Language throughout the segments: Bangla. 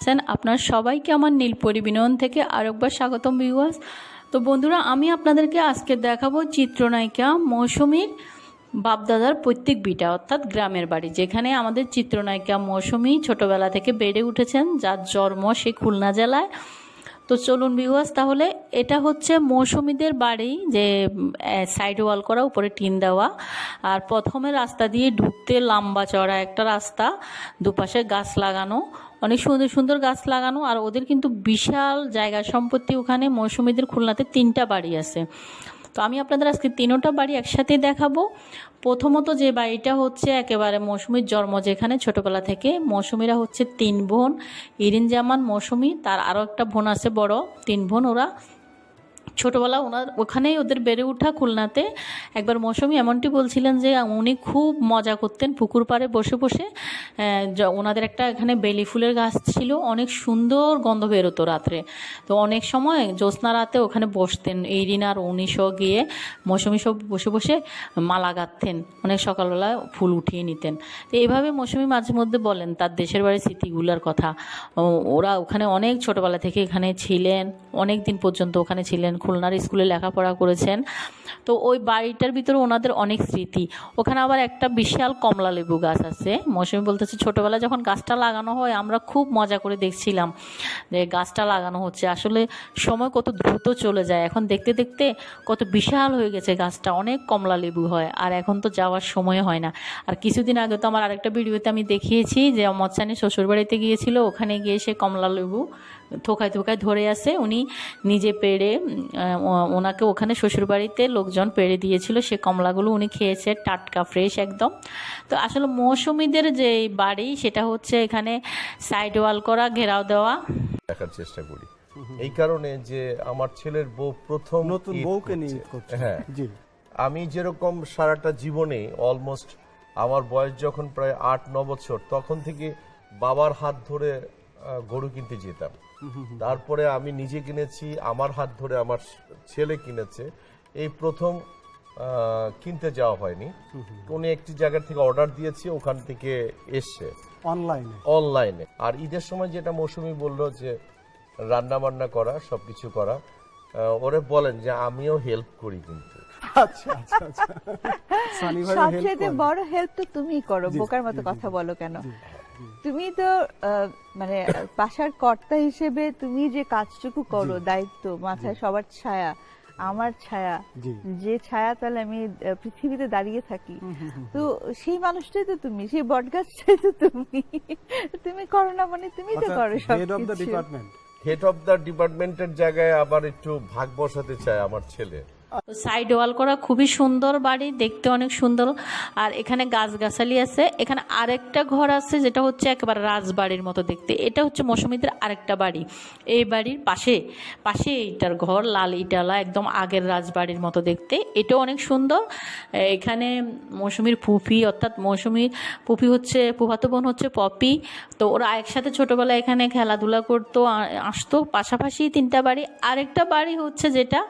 আছেন আপনার সবাইকে আমার নীলপরি বিনয়ন থেকে আরেকবার স্বাগতম ভিউয়ার্স তো বন্ধুরা, আমি আপনাদেরকে আজকে দেখাবো চিত্রনায়িকা মৌসুমীর বাপদাদার পৈতৃক বিটা, অর্থাৎ গ্রামের বাড়ি, যেখানে আমাদের চিত্রনায়িকা মৌসুমী ছোটবেলা থেকে বেড়ে উঠেছেন, যার জন্ম সেই খুলনা জেলায়। তো চলুন ভিউয়ার্স তাহলে এটা হচ্ছে মৌসুমীদের বাড়ি, যে সাইড ওয়াল করা, উপরে টিন দেওয়া, আর প্রথমে রাস্তা দিয়ে ঢুকতে লম্বা চড়া একটা রাস্তা, দুপাশে গাছ লাগানো অনেক সুন্দর সুন্দর গাছ লাগানো, আর ওদের কিন্তু বিশাল জায়গা। সম্পত্তি ওখানে মৌসুমীদের খুলনাতে তিনটা বাড়ি আছে। তো আমি আপনাদের আজকে তিনোটা বাড়ি একসাথে দেখাবো। প্রথমত যে বাড়িটা হচ্ছে একেবারে মৌসুমীর জন্ম, যেখানে ছোটবেলা থেকে মৌসুমিরা হচ্ছে তিন বোন। ইরিন জামান মৌসুমি, তার আরও একটা বোন আছে বড়, তিন বোন ওরা। ছোটবেলা ওনার ওখানেই ওদের বেড়ে ওঠা খুলনাতে। একবার মৌসুমি এমনটি বলছিলেন যে, উনি খুব মজা করতেন পুকুর পাড়ে বসে বসে। ওনাদের একটা এখানে বেলি ফুলের গাছ ছিল, অনেক সুন্দর গন্ধ বেরোতো রাত্রে। তো অনেক সময় জ্যোৎস্না রাতে ওখানে বসতেন এইরিন আর উনিশও গিয়ে মৌসুমি সব বসে বসে মালা গাঁথতেন, অনেক সকালবেলা ফুল উঠিয়ে নিতেন। তো এইভাবে মৌসুমি মাঝে মধ্যে বলেন, তার দেশের বাড়ির স্মৃতিগুলোর কথা। ওরা ওখানে অনেক ছোটবেলা থেকে এখানে ছিলেন, অনেক দিন পর্যন্ত ওখানে ছিলেন খুলনার স্কুলে লেখাপড়া করেছেন। তো ওই বাড়িটার ভিতরে ওনাদের অনেক স্মৃতি। ওখানে আবার একটা বিশাল কমলা লেবু গাছ আছে। মৌসুমি বলতেছে ছোটবেলায় যখন গাছটা লাগানো হয়, আমরা খুব মজা করে দেখছিলাম যে গাছটা লাগানো হচ্ছে। আসলে সময় কত দ্রুত চলে যায়। এখন দেখতে দেখতে কত বিশাল হয়ে গেছে গাছটা। অনেক কমলা লেবু হয়, আর এখন তো যাওয়ার সময় হয় না। আর কিছুদিন আগে তো আমার আরেকটা ভিডিওতে আমি দেখিয়েছি যে মচ্চানি শ্বশুরবাড়িতে গিয়েছিল। ওখানে গিয়ে সে কমলা লেবু থোকায় থোকায় ধরে আসে। উনি নিজে পেড়ে ওনাকে ওখানে শ্বশুরবাড়িতে লোকজন পেড়ে দিয়েছিল। সে কমলাগুলো উনি খেয়েছে টাটকা ফ্রেশ একদম। তো আসলে মৌসুমিদের যে বাড়ি সেটা হচ্ছে এখানে সাইড ওয়াল করা ঘেরাও দেওয়া। দেখার চেষ্টা করি। এই কারণে যে আমার ছেলের বউ প্রথম নতুন বউকে নিয়ে করছে। হ্যাঁ। জি। আমি যেরকম সারাটা জীবনে অলমোস্ট আমার বয়স যখন প্রায় আট ন বছর তখন থেকে বাবার হাত ধরে গরু কিনতে যেতাম। তারপরে আমি নিজে কিনেছি আমার হাত ধরে আমার ছেলে কিনেছে। এই প্রথম কিনতে যাওয়া হয়নি। উনি একটি জায়গা থেকে অর্ডার দিয়েছি ওখান থেকে এসছে। অনলাইনে? অনলাইনে। আর ঈদের সময় যেটা মৌসুমি বলল যে রান্না বান্না করা সবকিছু করা ওরে বলেন যে আমিও হেল্প করি কিন্তু। আচ্ছা আচ্ছা আচ্ছা। সানি ভাই সবচেয়ে বড় হেল্প তো তুমিই করো বোকার মতো কথা বলো কেন? তুমি তো আহ, মানে বাসার কর্তা হিসেবে তুমি যে কাজটুকু করো দায়িত্ব মাথায় সবার ছায়া আমার ছায়া যে ছায়া তাহলে আমি পৃথিবীতে দাঁড়িয়ে থাকি। তো সেই মানুষটাই তো তুমি সেই বটগাছটাই তো তুমি। তুমি করো না মানে তুমি তো করো সব head of the department head of the ডিপার্টমেন্টের জায়গায় আবার একটু ভাগ বসাতে চায় আমার ছেলে। সাইড ওয়াল করা খুবই সুন্দর বাড়ি, দেখতে অনেক সুন্দর। আর এখানে গাছগাছালি আছে। এখানে আরেকটা ঘর আছে যেটা হচ্ছে একেবারে রাজবাড়ির মতো দেখতে। এটা হচ্ছে মৌসুমীদের আরেকটা বাড়ি। এই বাড়ির পাশে পাশে এইটার ঘর, লাল ইটালা, একদম আগের রাজবাড়ির মতো দেখতে। এটাও অনেক সুন্দর। এখানে মৌসুমীর পুপি অর্থাৎ মৌসুমীর পুপি হচ্ছে, ফুফাতো বোন হচ্ছে পপি। তো ওরা একসাথে ছোটবেলায় এখানে খেলাধুলা করতো আসতো। পাশাপাশি তিনটা বাড়ি। আরেকটা বাড়ি হচ্ছে যেটা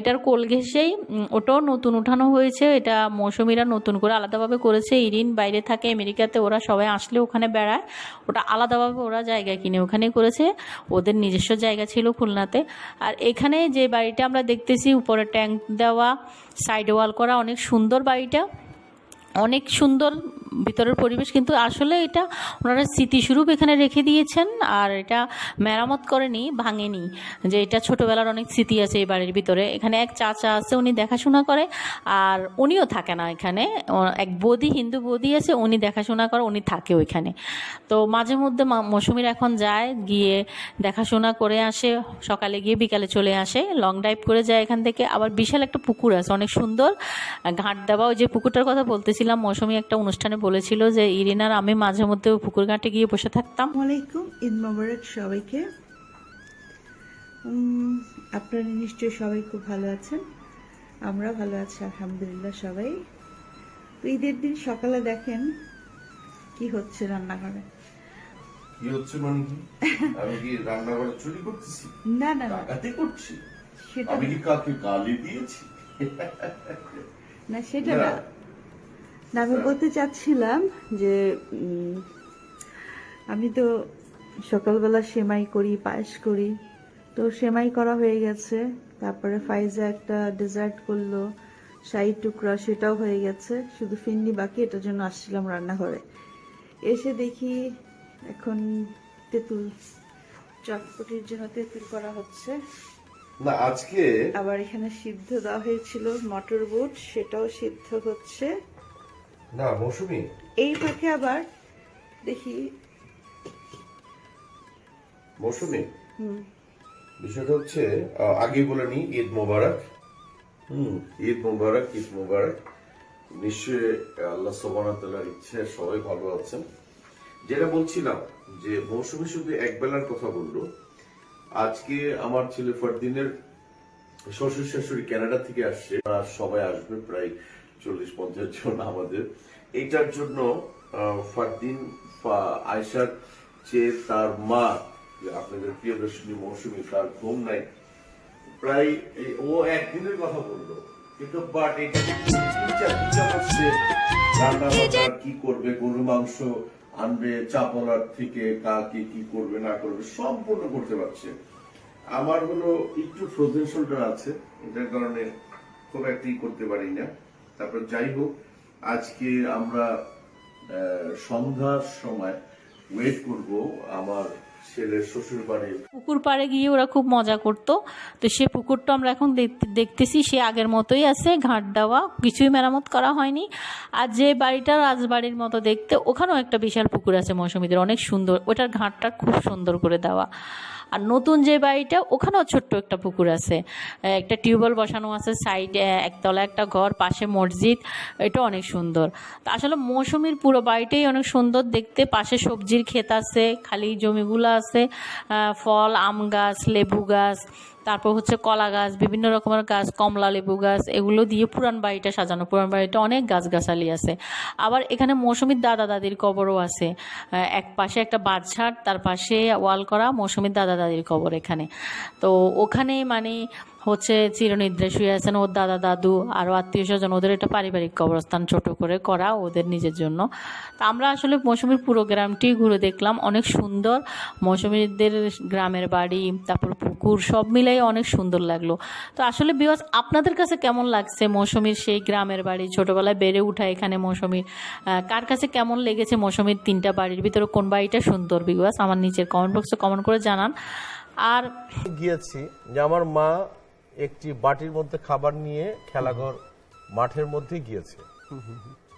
এটার কোল ঘেঁষেই ওটাও নতুন উঠানো হয়েছে। এটা মৌসুমিরা নতুন করে আলাদাভাবে করেছে। ইরিন বাইরে থাকে, আমেরিকাতে ওরা সবাই আসলে ওখানে বেড়ায়। ওটা আলাদাভাবে ওরা জায়গা কিনে ওখানে করেছে। ওদের নিজস্ব জায়গা ছিল খুলনাতে। আর এখানে যে বাড়িটা আমরা দেখতেছি, উপরে ট্যাঙ্ক দেওয়া, সাইড ওয়াল করা, অনেক সুন্দর বাড়িটা। অনেক সুন্দর ভিতরের পরিবেশ, কিন্তু আসলে এটা ওনারা স্মৃতিস্বরূপ এখানে রেখে দিয়েছেন আর এটা মেরামত করেনি, ভাঙেনি, যে এটা ছোটোবেলার অনেক স্মৃতি আছে এই বাড়ির ভিতরে। এখানে এক চাচা আছে, উনি দেখাশোনা করে আর উনিও থাকে না এখানে। এক বদি, হিন্দু বদি আছে, উনি দেখাশোনা করে, উনি থাকে ওইখানে। তো মাঝে মধ্যে মৌসুমীর এখন যায়, গিয়ে দেখাশোনা করে আসে, সকালে গিয়ে বিকালে চলে আসে লং ড্রাইভ করে যায় এখান থেকে। আবার বিশাল একটা পুকুর আছে, অনেক সুন্দর। ঘাট দেওয়া, ওই যে পুকুরটার কথা বলতেছিলাম মৌসুমী একটা অনুষ্ঠানে বলেছিল যে ইরিনার আমি মাঝে মধ্যে পুকুর ঘাটে গিয়ে বসে থাকতাম। আসসালামাইকুম ঈদ মোবারক সবাইকে। উম, আপনারা নিশ্চয়ই সবাই খুব ভালো আছেন। আমরা ভালো আছি আলহামদুলিল্লাহ সবাই। তো ঈদের দিন সকালে দেখেন কি হচ্ছে রান্নাঘরে। কি হচ্ছে মানে আমি কি রান্নাঘরে চুরি করতেছি? না না না। ডাকাতি করছি? সেটা আমি কি কাউকে গালি দিয়েছি? না সেটা না। না আমি বলতে চাচ্ছিলাম যে আমি তো সকালবেলা সেমাই করি পায়েস করি। তো সেমাই করা হয়ে গেছে। তারপরে ফাইজা একটা ডেজার্ট করল শাহি টুকরা সেটাও হয়ে গেছে। শুধু ফিন্নি বাকি এটার জন্য আসছিলাম রান্নাঘরে। এসে দেখি এখন তেঁতুল চটপটির জন্য তেঁতুল করা হচ্ছে। না আজকে আবার এখানে সিদ্ধ দেওয়া হয়েছিল মটর বুট সেটাও সিদ্ধ হচ্ছে। না মৌসুমি। এই ফাঁকে আবার দেখি। মৌসুমি বিষয়টা হচ্ছে আগেই বলে নি ঈদ মোবারক। হুম ঈদ মোবারক ঈদ মোবারক। নিশ্চয়ই আল্লাহ সোবানার ইচ্ছে সবাই ভালো আছেন। যেটা বলছিলাম যে মৌসুমি শুধু এক বেলার কথা বলল। আজকে আমার ছেলে ফরদিনের শ্বশুর শাশুড়ি কানাডা থেকে আসছে সবাই আসবে প্রায় চল্লিশ পঞ্চাশ জন আমাদের। এইটার জন্য ফারদিন আয়সার চেয়ে তার মা আপনাদের প্রিয় দর্শনী মৌসুমী, তার ঘুম নাই। প্রায় ও একদিনের কথা বলল, কিন্তু বাট কি করবে গরু মাংস আনবে চাপলার থেকে কাকে কি করবে, না করবে, সম্পূর্ণ করতে পারছে। আমার হলো একটু ফ্রোজেন শোল্ডার আছে, এটার কারণে খুব একটা করতে পারি না। তারপর যাই হোক, আজকে আমরা সন্ধ্যার সময় ওয়েট করব আমার পুকুর পাড়ে গিয়ে ওরা খুব মজা করতো। তো সে পুকুরটা আমরা এখন দেখতে- দেখতেছি, সে আগের মতোই আছে, ঘাট দেওয়া, কিছুই মেরামত করা হয়নি। আর যে বাড়িটা রাজবাড়ির মতো দেখতে, ওখানেও একটা বিশাল পুকুর আছে মৌসুমীদের, অনেক সুন্দর। ওটার ঘাটটা খুব সুন্দর করে দেওয়া। আর নতুন যে বাড়িটা, ওখানেও ছোট্ট একটা পুকুর আছে। একটা টিউবওয়েল বসানো আছে সাইডে একতলা একটা ঘর, পাশে মসজিদ, এটা অনেক সুন্দর। আসলে মৌসুমির পুরো বাড়িটাই অনেক সুন্দর দেখতে। পাশে সবজির ক্ষেত আছে, খালি জমিগুলো আছে ফল, আম গাছ, লেবু গাছ তারপর হচ্ছে কলা গাছ, বিভিন্ন রকমের গাছ, কমলা লেবু গাছ, এগুলো দিয়ে পুরান বাড়িটা সাজানো। পুরান বাড়িটা অনেক গাছ গাছালি আছে। আবার এখানে মৌসুমীর দাদা দাদির কবরও আছে। এক পাশে একটা বাদশাট তার পাশে ওয়াল করা মৌসুমীর দাদা দাদির কবর এখানে। তো ওখানে মানে হচ্ছে চিরনিদ্রে শুয়ে আছেন ওর দাদা, দাদু আরও আত্মীয় স্বজন। ওদের এটা পারিবারিক কবরস্থান ছোট করে করা ওদের নিজের জন্য। তা আমরা আসলে মৌসুমীর পুরো গ্রামটি ঘুরে দেখলাম। অনেক সুন্দর। মৌসুমীদের গ্রামের বাড়ি, তারপর পুকুর, সব মিলাই অনেক সুন্দর লাগল। তো আসলে বিকজ আপনাদের কাছে কেমন লাগছে মৌসুমীর সেই গ্রামের বাড়ি? ছোটোবেলায় বেড়ে ওঠা এখানে মৌসুমীর কার কাছে কেমন লেগেছে মৌসুমীর তিনটা বাড়ির ভিতরে? কোন বাড়িটা সুন্দর বিকজ আমার নিচের কমেন্ট বক্সে কমেন্ট করে জানান। আর গিয়েছি যে আমার মা একটি বাটির মধ্যে খাবার নিয়ে খেলাঘর মাঠের মধ্যে গিয়েছে।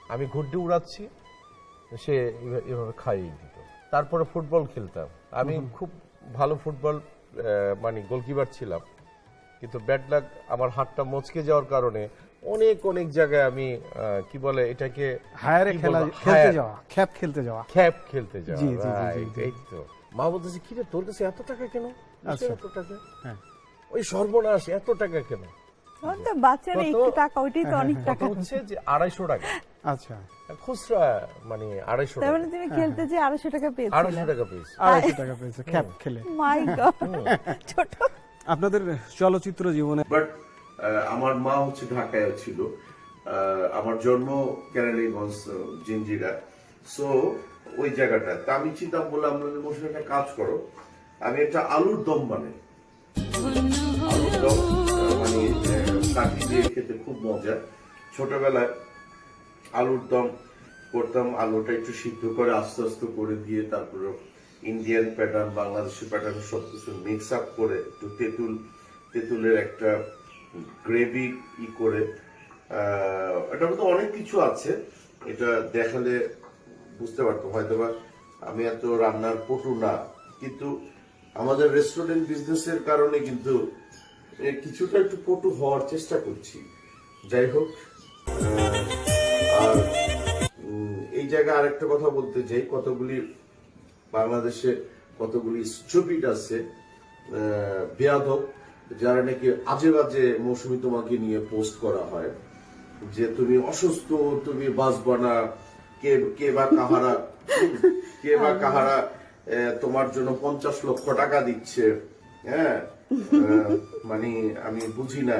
আমি ঘুরটি উড়াচ্ছি সে এভাবে খাইয়ে দিত। তারপরে ফুটবল খেলতাম। আমি খুব ভালো ফুটবল মানে গোলকিপার ছিলাম। কিন্তু ব্যাড লাক আমার হাতটা মচকে যাওয়ার কারণে অনেক অনেক জায়গায় আমি কি বলে এটাকে হায়ারে খেলা খেলতে যাওয়া খ্যাপ খেলতে যাওয়া। খ্যাপ খেলতে যাওয়া জি, জি, জি, জি, এই তো। মা বলতেছে কি রে তোর কাছে এত টাকা কেন? আচ্ছা। এত টাকা? হ্যাঁ। ওই সর্বনাশ এত টাকা কেন? বাচ্চারা একটু টাকা ওইটাই তো অনেক টাকা টাকা। হচ্ছে যে আড়াইশো টাকা? আচ্ছা। খুচরা মানে আড়াইশো টাকা মানে তুমি খেলতে যে আড়াইশো টাকা পেয়েছিলে। আড়াইশো টাকা পেয়েছি। আড়াইশো টাকা পেয়েছে খ্যাপ খেলে। মাই গড ছোট। আপনাদের চলচ্চিত্র জীবনে বাট আমার মা হচ্ছে ঢাকায় ছিল। আহ, আমার জন্ম কেরানীগঞ্জ জিঞ্জিরা সো ওই জায়গাটা। তা আমি চিন্তা বললাম আপনাদের মশলা একটা কাজ করো। আমি একটা আলুর দম বানাই। ইন্ডিয়ান প্যাটার্ন বাংলাদেশি প্যাটার্ন সব মিক্স আপ করে একটু তেঁতুল, তেঁতুলের একটা গ্রেভি ই করে এটার মধ্যে অনেক কিছু আছে। এটা দেখালে বুঝতে পারতাম হয়তো বা আমি এত রান্নার পটু না, কিন্তু আমাদের রেস্টুরেন্ট বিজনেসের কারণে কিন্তু কিছুটা একটু পটু হওয়ার চেষ্টা করছি। যাই হোক আর এই জায়গায় আরেকটা কথা বলতে চাই। কতগুলি বাংলাদেশে কতগুলি স্টুপিড আছে বেয়াদব যারা নাকি আজে বাজে মৌসুমি তোমাকে নিয়ে পোস্ট করা হয় যে তুমি অসুস্থ তুমি বাঁচবা না কে কে বা কাহারা কে বা কাহারা তোমার জন্য পঞ্চাশ লক্ষ টাকা দিচ্ছে হ্যাঁ? মানে আমি বুঝি না।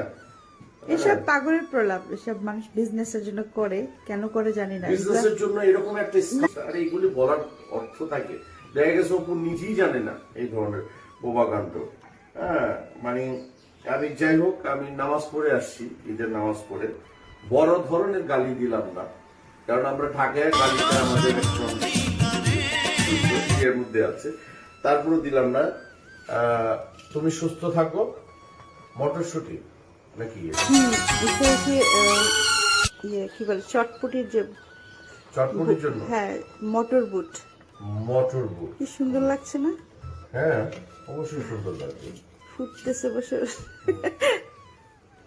এসব পাগলের প্রলাপ এসব মানুষ বিজনেসের জন্য করে কেন করে জানি না। বিজনেসের জন্য এরকম একটা আর এইগুলি বলার অর্থ থাকে। দেখা গেছে অপু নিজেই জানে না এই ধরনের বোবাকাণ্ড হ্যাঁ মানে আমি যাই হোক আমি নামাজ পড়ে আসছি ঈদের নামাজ পড়ে। বড় ধরনের গালি দিলাম না। কারণ আমরা ঢাকায় গালিটা আমাদের এর মধ্যে আছে। তারপরে দিলাম না। আহ, তুমি সুস্থ থাকো। মটরশুটি? নাকি আহ, ইয়ে কি বলে চটপটির যে চটপটির জন্য? হ্যাঁ মটর বুট। মটর বুট। কি সুন্দর লাগছে না? হ্যাঁ অবশ্যই সুন্দর লাগবে ফুটতেছে বসে।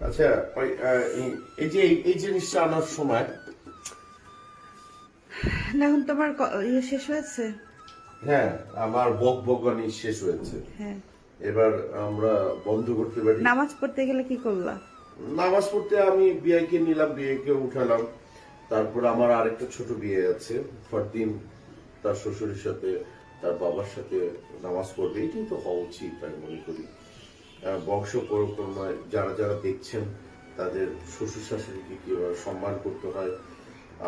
আচ্ছা এই- যে এই- জিনিসটা আনার সময় না, এখন তোমার ইয়ে শেষ হয়েছে? হ্যাঁ আমার বক বকানি শেষ হয়েছে। হ্যাঁ। এবার আমরা বন্ধ করতে পারি। নামাজ পড়তে গেলে কি করলা? নামাজ পড়তে আমি বিয়েকে নিলাম বিয়েকে উঠালাম। তারপর আমার আরেকটা ছোট বিয়ে আছে ফরদিন তার শ্বশুরের সাথে তার বাবার সাথে নামাজ পড়বে। এটাই তো হওয়া উচিত আমি মনে করি। বংশ পরম্পরায় যারা যারা দেখছেন তাদের শ্বশুর শাশুড়িকে কীভাবে সম্মান করতে হয়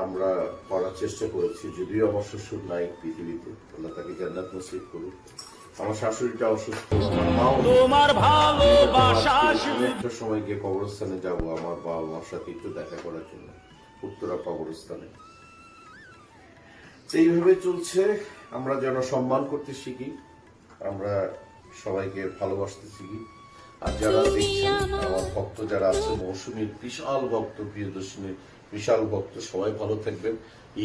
আমরা করার চেষ্টা করেছি। যদিও আমার শ্বশুর নাই পৃথিবীতে আল্লাহ তাকে জান্নাত নসিব করুক। আমার শাশুড়িটা অসুস্থ আমার মাও তোমার ভালোবাসা একটা সময় গিয়ে কবরস্থানে যাব আমার বাবা মার সাথে একটু দেখা করার জন্য উত্তরা কবরস্থানে। এইভাবে চলছে আমরা যেন সম্মান করতে শিখি আমরা সবাইকে ভালোবাসতে শিখি। আর যারা দেখছেন আমার ভক্ত যারা আছে মৌসুমীর বিশাল ভক্ত প্রিয়দর্শিনীর বিশাল ভক্ত সবাই ভালো থাকবেন।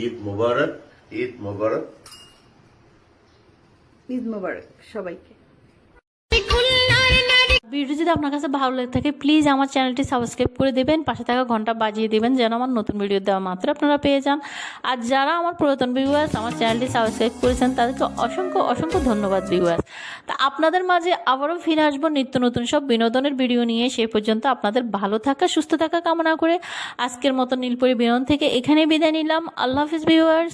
ঈদ মোবারক ঈদ মোবারক। সবাইকে। ভিডিও যদি আপনার কাছে ভালো লেগে থাকে প্লিজ আমার চ্যানেলটি সাবস্ক্রাইব করে দেবেন, পাশে থাকা ঘণ্টা বাজিয়ে দেবেন, যেন আমার নতুন ভিডিও দেওয়া মাত্র আপনারা পেয়ে যান। আর যারা আমার পুরাতন ভিউয়ার্স আমার চ্যানেলটি সাবস্ক্রাইব করেছেন, তাদেরকে অসংখ্য অসংখ্য ধন্যবাদ ভিউয়ার্স তা আপনাদের মাঝে আবারও ফিরে আসব নিত্য নতুন সব বিনোদনের ভিডিও নিয়ে। সেই পর্যন্ত আপনাদের ভালো থাকা, সুস্থ থাকা কামনা করে আজকের মতো নীলপরি বিনোদন থেকে এখানে বিদায় নিলাম। আল্লাহ হাফিজ ভিউয়ার্স